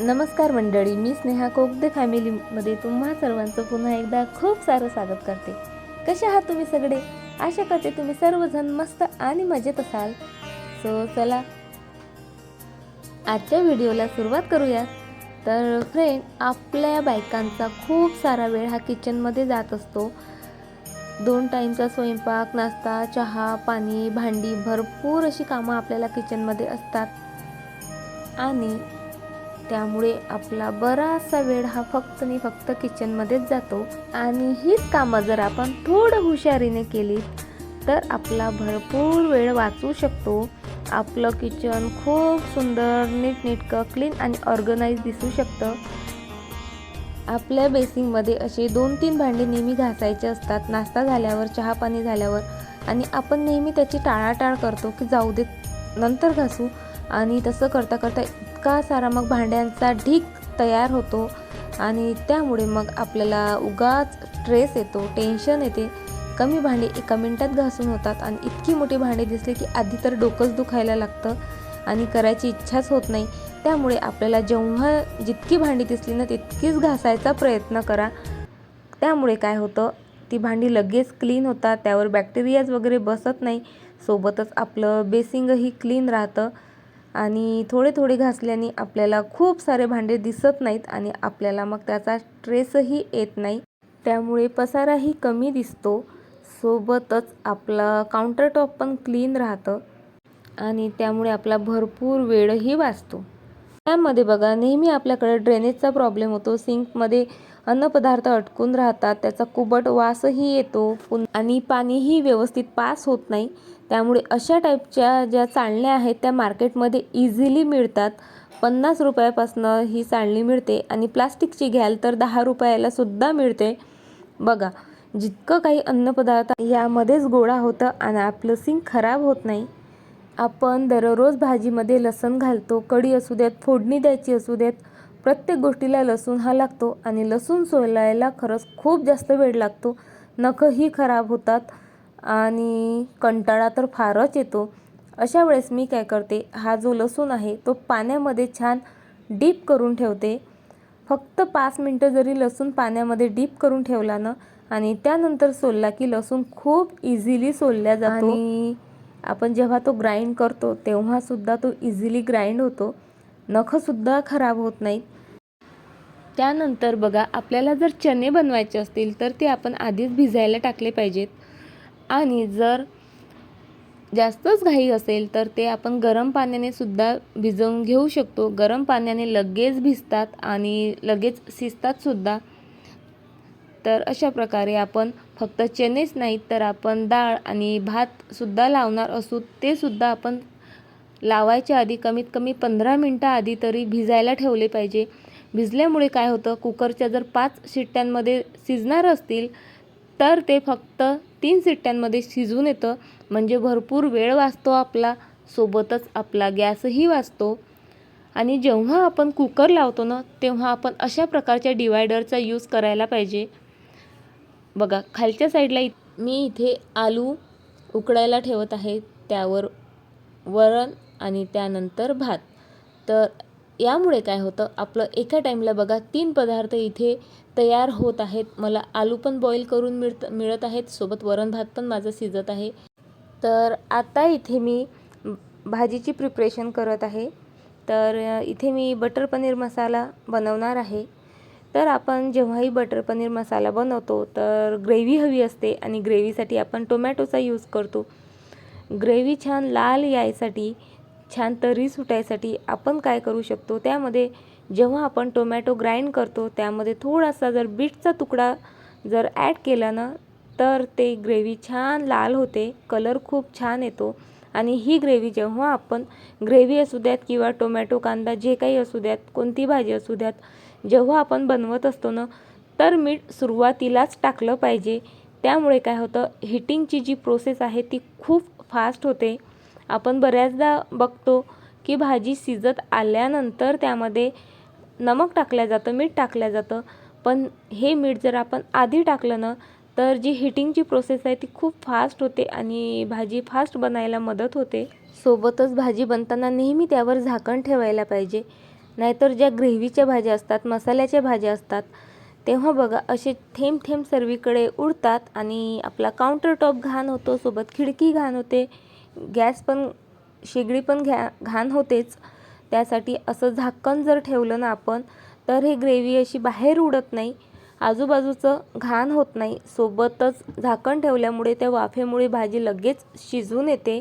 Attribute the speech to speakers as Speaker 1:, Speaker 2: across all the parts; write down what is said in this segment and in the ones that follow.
Speaker 1: नमस्कार मंडळी मी स्नेहा कोकदे फॅमिलीमध्ये तुम्हा सर्वांचं पुन्हा एकदा खूप सारं स्वागत करते. कसे आहात तुम्ही सगळे? आशा करते तुम्ही सर्वजण मस्त आणि मजेत असाल. सो चला आजच्या व्हिडिओला सुरुवात करूया. तर फ्रेंड आपल्या बायकांचा खूप सारा वेळ हा किचनमध्ये जात असतो. दोन टाईमचा स्वयंपाक नाश्ता चहा पाणी भांडी भरपूर अशी कामं आपल्याला किचनमध्ये असतात. आणि त्यामुळे आपला बराचसा वेळ हा फक्त आणि फक्त किचनमध्येच जातो. आणि हीच कामं जर आपण थोडं हुशारीने केली तर आपला भरपूर वेळ वाचू शकतो. आपलं किचन खूप सुंदर नीटनेटकं क्लीन आणि ऑर्गनाईज दिसू शकतं. आपल्या बेसिंगमध्ये असे दोन तीन भांडे नेहमी घासायचे असतात. नाश्ता झाल्यावर चहा पाणी झाल्यावर. आणि आपण नेहमी त्याची टाळाटाळ करतो की जाऊ देत नंतर घासू. आणि तसं करता करता इतका सारा मग भांड्यांचा ढीक तयार होतो आणि त्यामुळे मग आपल्याला उगाच स्ट्रेस येतो टेन्शन येते. कमी भांडी एका मिनटात घासून होतात आणि इतकी मोठी भांडी दिसली की आधी तर डोकंच दुखायला लागतं आणि करायची इच्छाच होत नाही. त्यामुळे आपल्याला जेव्हा जितकी भांडी दिसली ना तितकीच घासायचा प्रयत्न करा. त्यामुळे काय होतं ती भांडी लगेच क्लीन होतात त्यावर बॅक्टेरियाज वगैरे बसत नाही. सोबतच आपलं बेसिंगही क्लीन राहतं. आणि थोडे थोडे घासल्याने आपल्याला खूप सारे भांडे दिसत नाहीत आणि आपल्याला मग त्याचा स्ट्रेसही येत नाही. त्यामुळे पसाराही कमी दिसतो. सोबतच आपला काउंटरटॉप पण क्लीन राहतं आणि त्यामुळे आपला भरपूर वेळही वाचतो. त्यामध्ये बघा नेहमी आपल्याकडे ड्रेनेजचा प्रॉब्लेम होतो. सिंकमध्ये अन्नपदार्थ अटकून राहतात. त्याचा कुबट वासही येतो. पुन आणि पाणीही व्यवस्थित पास होत नाही. त्यामुळे अशा टाईपच्या ज्या चाळण्या आहेत त्या मार्केटमध्ये इझिली मिळतात. पन्नास रुपयापासनं ही चाळणी मिळते आणि प्लास्टिकची घ्याल तर दहा रुपयाला सुद्धा मिळते. बघा जितकं काही अन्नपदार्थ यामध्येच गोळा होतं आणि आपलं सिंग खराब होत नाही. आपण दररोज भाजीमध्ये लसण घालतो कढी असू देत फोडणी द्यायची असू देत प्रत्येक गोष्टीला लसूण हा लागतो आणि लसूण सोलायला खरंच खूप जास्त वेळ लागतो. नखही खराब होतात. आणि कंटाळा तर फारच येतो. अशा वेळेस मी काय करते हा जो लसूण आहे तो पाण्यामध्ये छान डीप करून ठेवते. फक्त पाच मिनटं जरी लसूण पाण्यामध्ये डीप करून ठेवला ना आणि त्यानंतर सोलला की लसूण खूप इझिली सोलल्या जातो. आणि आपण जेव्हा तो ग्राइंड करतो तेव्हासुद्धा तो इझिली ग्राइंड होतो. नखसुद्धा खराब होत नाहीत. त्यानंतर बघा आपल्याला जर चणे बनवायचे असतील तर ते आपण आधीच भिजायला टाकले पाहिजेत. आणि जर जास्तच घाई असेल तर ते आपण गरम पाण्याने सुद्धा भिजवून घेऊ शकतो. गरम पाण्याने लगेच भिजतात आणि लगेच शिजतात सुद्धा. तर अशा प्रकारे आपण फक्त चनेच नाहीत तर आपण डाळ आणि भातसुद्धा लावणार असू ते सुद्धा आपण लावायच्या आधी कमीत कमी पंधरा मिनटं आधी तरी भिजायला ठेवले पाहिजे. भिजल्यामुळे काय होतं कुकरच्या जर पाच शिट्ट्यांमध्ये शिजणार असतील तर ते फक्त तीन शिट्ट्यांमध्ये शिजून येतं. म्हणजे भरपूर वेळ वाचतो आपला. सोबतच आपला गॅसही वाचतो. आणि जेव्हा आपण कुकर लावतो ना तेव्हा आपण अशा प्रकारच्या डिवायडरचा यूज करायला पाहिजे. बघा खालच्या साईडला इ मी इथे आलू उकडायला ठेवत आहे. त्यावर वरण आणि त्यानंतर भात. तर यामुळे काय होतं आपलं एका टाईमला बघा तीन पदार्थ इथे तयार होत आहेत. मला आलू पण बॉईल करून मिळत मिळत आहेत. सोबत वरण भात पण माझं शिजत आहे. तर आता इथे मी भाजीची प्रिपरेशन करत आहे. तर इथे मी बटर पनीर मसाला बनवणार आहे. तर आपण जेव्हाही बटर पनीर मसाला बनवतो तर ग्रेव्ही हवी असते आणि ग्रेव्हीसाठी आपण टोमॅटोचा यूज करतो. ग्रेव्ही छान लाल यायसाठी छान तरी सुटायसाठी आपण काय करू शकतो? त्यामध्ये जेव्हा आपण टोमॅटो ग्राइंड करतो त्यामध्ये थोडासा जर बीटचा तुकडा जर ॲड केला ना तर ते ग्रेव्ही छान लाल होते कलर खूप छान येतो. आणि ही ग्रेव्ही जेव्हा आपण ग्रेव्ही असू द्यात किंवा टोमॅटो कांदा जे काही असू द्यात कोणती भाजी असू द्यात जेव्हा आपण बनवत असतो ना तर मीठ सुरुवातीलाच टाकलं पाहिजे. त्यामुळे काय होतं हिटिंगची जी प्रोसेस आहे ती खूप फास्ट होते. आपण बऱ्याचदा बघतो की भाजी शिजत आल्यानंतर त्यामध्ये नमक टाकलं जातं मीठ टाकलं जातं. पण हे मीठ जर आपण आधी टाकलं ना तर जी हिटिंगची प्रोसेस आहे ती खूप फास्ट होते आणि भाजी फास्ट बनायला मदत होते. सोबतच भाजी बनताना नेहमी त्यावर झाकण ठेवायला पाहिजे. नाहीतर ज्या ग्रेव्हीच्या भाज्या असतात मसाल्याच्या भाज्या असतात तेव्हा बघा असे थेंब थेंब सर्वीकडे उडतात आणि आपला काउंटर टॉप घाण होतो सोबत खिडकी घाण होते. गॅस पण शेगडी पण घ्या घाण होतेच. त्यासाठी असं झाकण जर ठेवलं ना आपण तर हे ग्रेव्ही अशी बाहेर उडत नाही. आजूबाजूचं घाण होत नाही. सोबतच झाकण ठेवल्यामुळे त्या वाफेमुळे भाजी लगेच शिजून येते.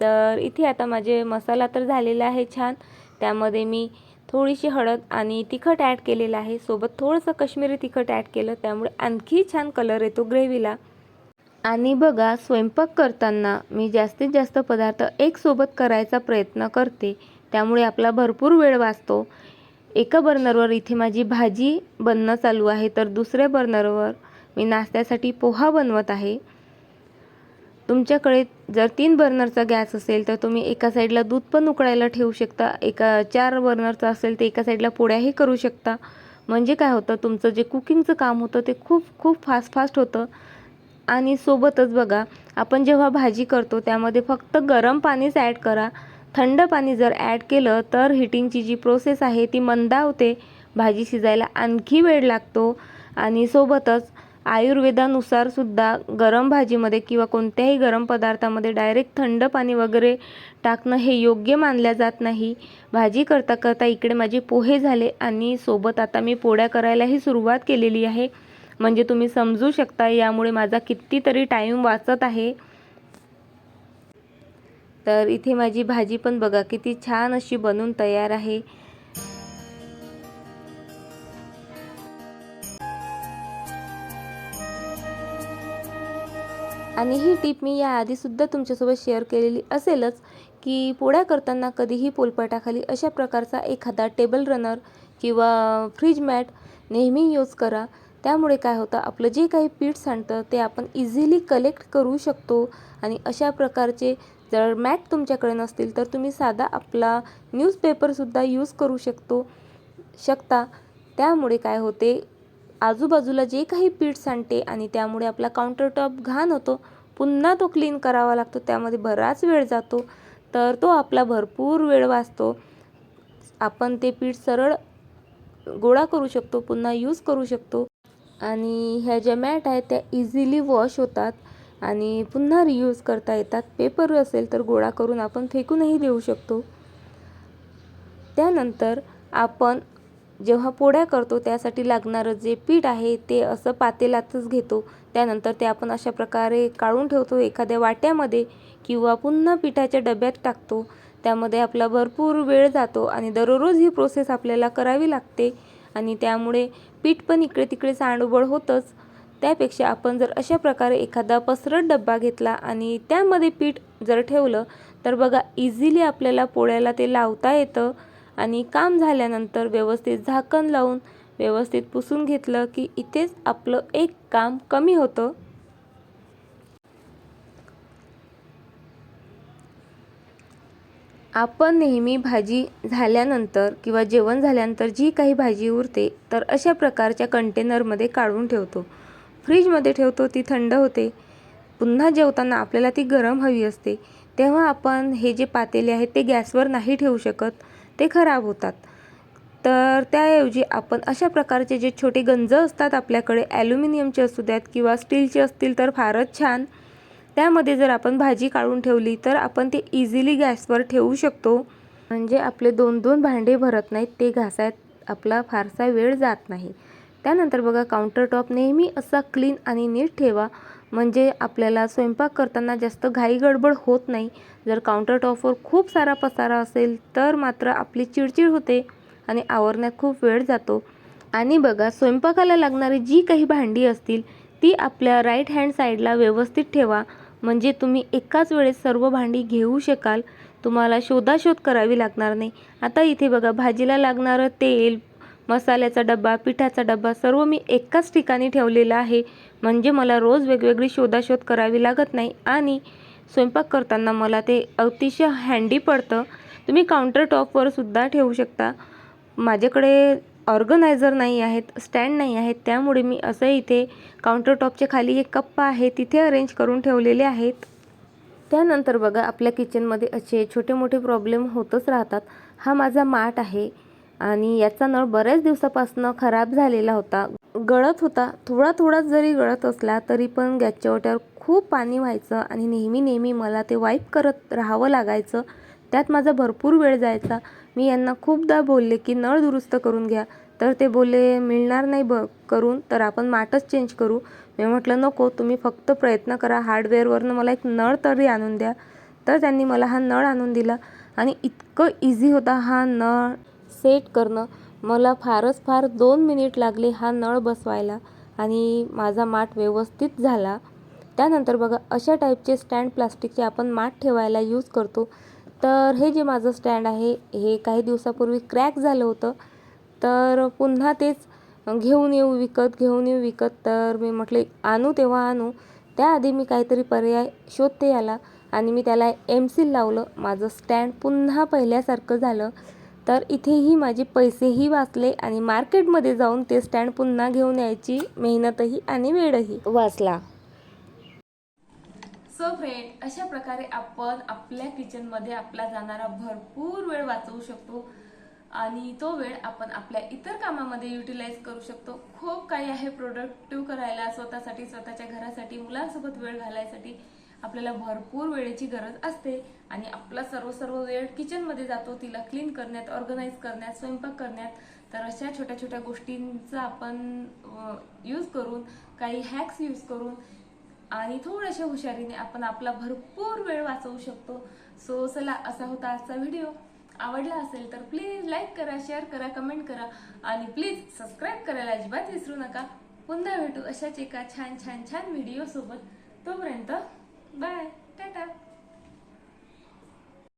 Speaker 1: तर इथे आता माझे मसाला तर झालेला आहे छान. त्यामध्ये मी थोडीशी हळद आणि तिखट ॲड केलेलं आहे. सोबत थोडंसं कश्मीरी तिखट ॲड केलं त्यामुळे आणखी छान कलर येतो ग्रेव्हीला. आणि बघा स्वयंपाक करताना मी जास्तीत जास्त पदार्थ एकसोबत करायचा प्रयत्न करते. त्यामुळे आपला भरपूर वेळ वाचतो. एका बर्नरवर इथे माझी भाजी बनणं चालू आहे तर दुसऱ्या बर्नरवर मी नाश्त्यासाठी पोहा बनवत आहे. तुमच्याकडे जर तीन बर्नरचा गॅस असेल तर तुम्ही एका साईडला दूध पण उकळायला ठेवू शकता. एका चार बर्नरचा असेल तर एका साईडला पोळ्याही करू शकता. म्हणजे काय होतं तुमचं जे कुकिंगचं काम होतं ते खूप खूप फास्ट फास्ट होतं. आणि सोबतच बघा आपण जेव्हा भाजी करतो त्यामध्ये फक्त गरम पाणीच ॲड करा. थंड पाणी जर ॲड केलं तर हिटिंगची जी प्रोसेस आहे ती मंदावते. भाजी शिजायला आणखी वेळ लागतो. आणि सोबतच आयुर्वेदानुसार सुद्धा गरम भाजीमध्ये किंवा कोणत्याही गरम पदार्थामध्ये डायरेक्ट थंड पाणी वगैरे टाकणं हे योग्य मानल्या जात नाही. भाजी करता करता इकडे माझे पोहे झाले आणि सोबत आता मी पोळ्या करायलाही सुरुवात केलेली आहे. म्हणजे तुम्ही समजू शकता यामुळे माझा कितीतरी टाईम वाचत आहे. तर इथे माझी भाजी पण बघा किती छान अशी बनून तयार आहे. आणि ही टीप मी याआधीसुद्धा तुमच्यासोबत शेअर केलेली असेलच की पोळ्या करताना कधीही पोलपाटाखाली अशा प्रकारचा एखादा टेबल रनर किंवा फ्रीज मॅट नेहमी यूज करा. त्यामुळे काय होतं आपलं जे काही पीठ सांडतं ते आपण इझिली कलेक्ट करू शकतो आणि अशा प्रकारचे जर मॅट तुमच्याकडे नसतील तर तुम्ही साधा आपला न्यूजपेपरसुद्धा यूज करू शकतो शकता. त्यामुळे काय होते आजूबाजूला जे काही पीठ सांडते आणि त्यामुळे आपला काउंटरटॉप घाण होतो पुन्हा तो क्लीन करावा लागतो त्यामध्ये बराच वेळ जातो. तर तो आपला भरपूर वेळ वाचतो. आपण ते पीठ सरळ गोळा करू शकतो पुन्हा यूज करू शकतो. आणि ह्या ज्या मॅट आहेत त्या इझिली वॉश होतात. आणि पुन्हा रियूज करता येतात. पेपर असेल तर गोळा करून आपण फेकूनही देऊ शकतो. त्यानंतर आपण जेव्हा पोळ्या करतो त्यासाठी लागणारं जे पीठ आहे ते असं पातेलातच घेतो. त्यानंतर ते आपण अशा प्रकारे काढून ठेवतो एखाद्या वाट्यामध्ये किंवा पुन्हा पिठाच्या डब्यात टाकतो. त्यामध्ये आपला भरपूर वेळ जातो आणि दररोज ही प्रोसेस आपल्याला करावी लागते. आणि त्यामुळे पीठ पण इकडे तिकडे सांडोबळ होतंच. त्यापेक्षा आपण जर अशा प्रकारे एखादा पसरट डब्बा घेतला आणि त्यामध्ये पीठ जर ठेवलं तर बघा इझिली आपल्याला पोळ्याला ते लावता येतं आणि काम झाल्यानंतर व्यवस्थित झाकण लावून व्यवस्थित पुसून घेतलं की इथेच आपलं एक काम कमी होतं. आपण नेहमी भाजी झाल्यानंतर किंवा जेवण झाल्यानंतर जी काही भाजी उरते तर अशा प्रकारच्या कंटेनरमध्ये काढून ठेवतो. फ्रीजमध्ये ठेवतो ती थंड होते. पुन्हा जेवताना आपल्याला ती गरम हवी असते. तेव्हा आपण हे जे पातेले आहेत ते गॅसवर नाही ठेवू शकत. ते खराब होतात. तर त्याऐवजी आपण अशा प्रकारचे जे छोटे गंज असतात आपल्याकडे ॲल्युमिनियमचे असू द्यात किंवा स्टीलचे असतील तर फारच छान. त्यामध्ये जर आपण भाजी काढून ठेवली तर आपण ते इझिली गॅसवर ठेवू शकतो. म्हणजे आपले दोन दोन भांडे भरत नाहीत ते घासायत. आपला फारसा वेळ जात नाही. त्यानंतर बघा काउंटरटॉप नेहमी असा क्लीन आणि नीट ठेवा. म्हणजे आपल्याला स्वयंपाक करताना जास्त घाई गडबड होत नाही. जर काउंटरटॉपवर खूप सारा पसारा असेल तर मात्र आपली चिडचिड होते आणि आवरण्यात खूप वेळ जातो. आणि बघा स्वयंपाकाला लागणारी जी काही भांडी असतील ती आपल्या राईट हँड साईडला व्यवस्थित ठेवा. म्हणजे तुम्ही एकाच वेळेस सर्व भांडी घेऊ शकाल. तुम्हाला शोधाशोध करावी लागणार नाही. आता इथे बघा भाजीला लागणारं तेल मसाल्याचा डबा पिठाचा डबा सर्व मी एकाच ठिकाणी ठेवलेला आहे. म्हणजे मला रोज वेगवेगळी शोधाशोध करावी लागत नाही आणि स्वयंपाक करताना मला ते अतिशय हँडी पडतं. तुम्ही काउंटर टॉपवर सुद्धा ठेवू शकता. माझ्याकडे ऑर्गनायझर नाही आहेत स्टँड नाही आहेत. त्यामुळे मी असं इथे काउंटर टॉपच्या खाली एक कप्पा आहे तिथे अरेंज करून ठेवलेले आहेत. त्यानंतर बघा आपल्या किचनमध्ये असे छोटे मोठे प्रॉब्लेम होतच राहतात. हा माझा माठ आहे. आणि याचा नळ बऱ्याच दिवसापासून खराब झालेला होता. गळत होता. थोडा थोडा जरी गळत असला तरी पण गॅसच्या ओट्यावर खूप पाणी व्हायचं आणि नेहमी नेहमी मला ते वाईप करत राहावं लागायचं. त्यात माझा भरपूर वेळ जायचा. मी यांना खूपदा बोलले की नळ दुरुस्त करून घ्या. तर ते बोलले मिळणार नाही ब करून तर आपण माटच चेंज करू. मी म्हटलं नको तुम्ही फक्त प्रयत्न करा. हार्डवेअरवरनं मला एक नळ तरी आणून द्या. तर त्यांनी मला हा नळ आणून दिला आणि इतकं इझी होता हा नळ. सेट करणं मला फारच फार दोन मिनिट लागले हा नळ बसवायला आणि माझा माठ व्यवस्थित झाला. त्यानंतर बघा अशा टाईपचे स्टँड प्लास्टिकचे आपण माठ ठेवायला यूज करतो. तर हे जे माझं स्टँड आहे हे काही दिवसापूर्वी क्रॅक झालं होतं. तर पुन्हा तेच घेऊन येऊ विकत घेऊन येऊ विकत. तर मी म्हटले आणू तेव्हा आणू. त्याआधी मी काहीतरी पर्याय शोधते याला. आणि मी त्याला एम सील लावलं. माझं स्टँड पुन्हा पहिल्यासारखं झालं. तर इथेही माझे पैसेही वाचले आणि मार्केटमध्ये जाऊन ते स्टँड पुन्हा घेऊन यायची मेहनतही आणि वेळही. वाचला. सो फ्रेंड अशा प्रकारे आपण आपल्या किचनमध्ये आपला जाणारा भरपूर वेळ वाचवू शकतो आणि तो वेळ आपण आपल्या इतर कामामध्ये युटिलाइज करू शकतो. खूप काही आहे प्रोडक्टिव्ह करायला स्वतःसाठी स्वतःच्या घरासाठी मुलांसोबत वेळ घालायसाठी. आपल्याला भरपूर वेळेची गरज असते आणि आपला सर्व सर्व वेळ किचनमध्ये जातो तिला क्लीन करण्यात ऑर्गनाईज करण्यात स्वयंपाक करण्यात. तर अशा छोट्या छोट्या गोष्टींचा आपण यूज करून काही हॅक्स यूज करून आणि थोड्याशा हुशारीने आपण आपला भरपूर वेळ वाचवू शकतो. सो चला असा होता आजचा व्हिडिओ आवडला असेल तर प्लीज लाईक करा शेअर करा कमेंट करा आणि प्लीज सबस्क्राईब करायला अजिबात विसरू नका. पुन्हा भेटू अशाच एका छान छान छान व्हिडिओ सोबत. तोपर्यंत Bye. Tata.